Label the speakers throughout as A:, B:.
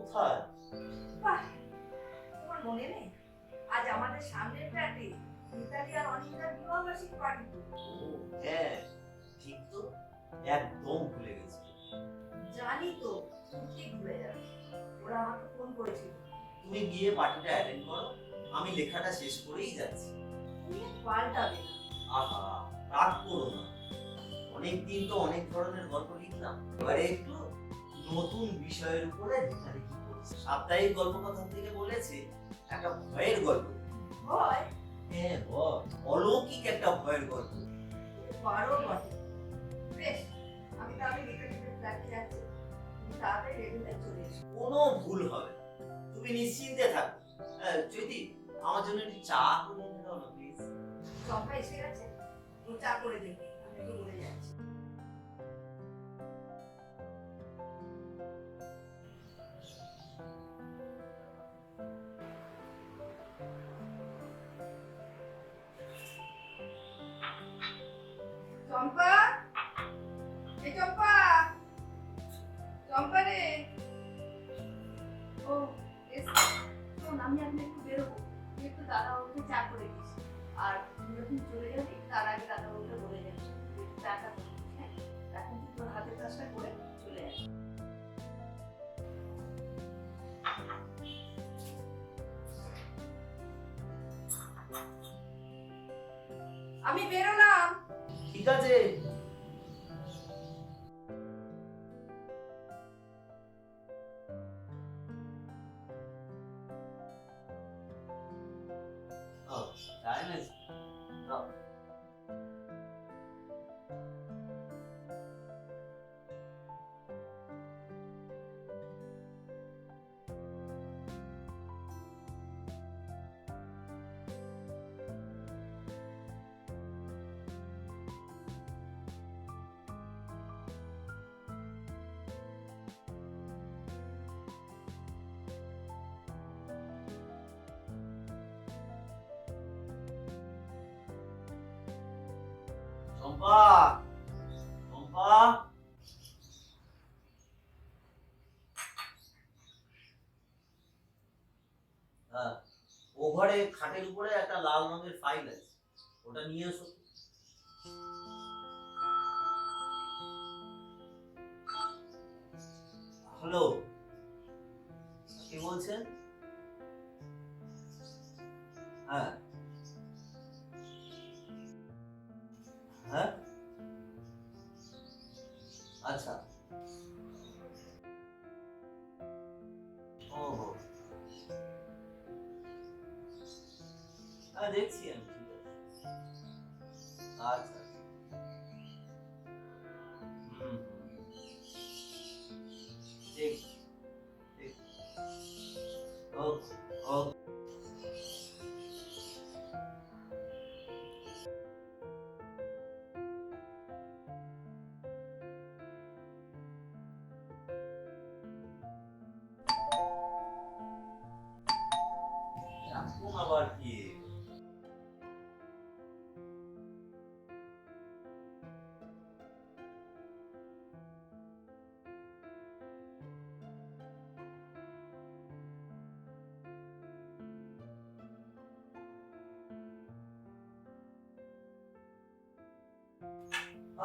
A: কোথায়?
B: তোমার মনে নেই? আজ আমাদের সামনের ফ্ল্যাটে মিতালি আর অনিন্দার বিবাহবার্ষিকী পার্টি।
A: হ্যাঁ ঠিক তো একদম ভুলে গেছি।
B: জানি তো তুমি ঠিক ভুলে যাবে? ওরা আমাকে ফোন করেছিল।
A: তুমি গিয়ে পার্টিটা অ্যাটেন্ড করো আমি লেখাটা শেষ করেই যাচ্ছি।
B: তুমি পাল্টাবে
A: আহা রাগ করো না। অনেক দিন তো অনেক ধরনের গল্প লিখলাম। এবারে একটু নতুন বিষয়ের উপরে লেখালেখি করছি? সাপ্তাহিক গল্প কথা থেকে বলেছে একটা ভয়ের গল্প।
B: হয়
A: হ্যাঁ ভয়। অলৌকিক একটা ভয়ের গল্প।
B: পারো বটে বেশ আমি তাহলে ফ্ল্যাটে যাচ্ছি। তুমি তাড়াতাড়ি রেডি চলে এসো।
A: কোনো ভুল হবে তুমি নিশ্চিন্তে থাকো। যদি আমার জন্য একটু চা করে দাও না প্লিজ
B: চম্পা এসে গেছে। চা করে দেবে আমি একটু চম্পা? এই চম্পা। চম্পা রে। ও শোন, আমি এখন একটু বেরোবো। তুই একটু দাদা বাবুকে চা করে দিস। আর তুই যখন চলে যাবি, তার আগে দাদা বাবুকে বলে একটু চাটা হ্যাঁ? এখন তুই তোর হাতের কাজটা করে চলে যাবি আমি বেরোলাম।
A: ঠিক আছে ও, চম্পা চম্পা হ্যাঁ ও ঘরে খাটের উপরে একটা লাল রঙের ফাইল আছে। ওটা নিয়ে এসো। হ্যালো কে বলছেন? হ্যাঁ। হ্যাঁ আচ্ছা ও হো। হ্যাঁ দেখছি আমি ঠিক আছে আচ্ছা হুম হুম। ঠিক ঠিক ওকে ওকে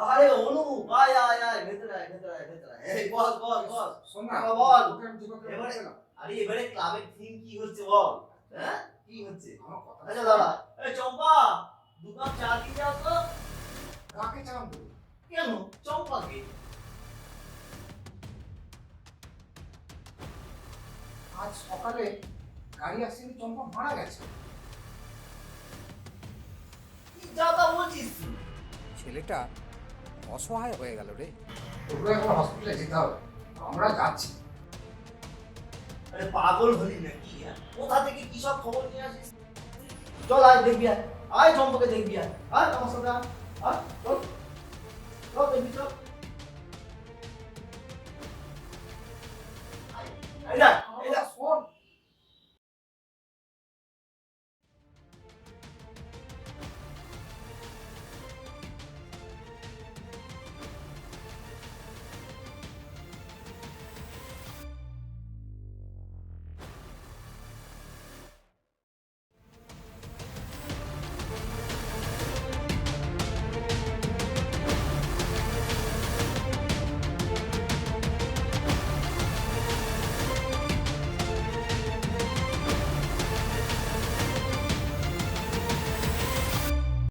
A: আরে অনু আয় আয় আয় ভেতরে আয় ভেতরে আয় ভেতরে আয়। এই বল বল বল।
C: শোন না বল। এবারে-
A: আরে এবারে ক্লাবের থিম কি হচ্ছে বল? হ্যাঁ? কি হচ্ছে?
C: আমার কথা আচ্ছা দাদা
A: এই চম্পা দু কাপ চা দিয়ে যাও তো?
C: কাকে তো
A: কেন? চম্পাকে?
C: আজ সকালে গাড়ি অ্যাক্সিডেন্ট চম্পা মারা গেছে।
A: কি যা তা বলছিস
C: ছেলেটা অসহায় হয়ে গেল রে। হসপিটালে যেতে হবে। আমরা যাচ্ছি।
A: আরে পাগল হলি নাকি? কোথা থেকে কি সব খবর নিয়ে আসিস? চল আয়, দেখবি আয়। আয় চম্পাকে দেখবি আয়। আয় আমার সাথে আয়।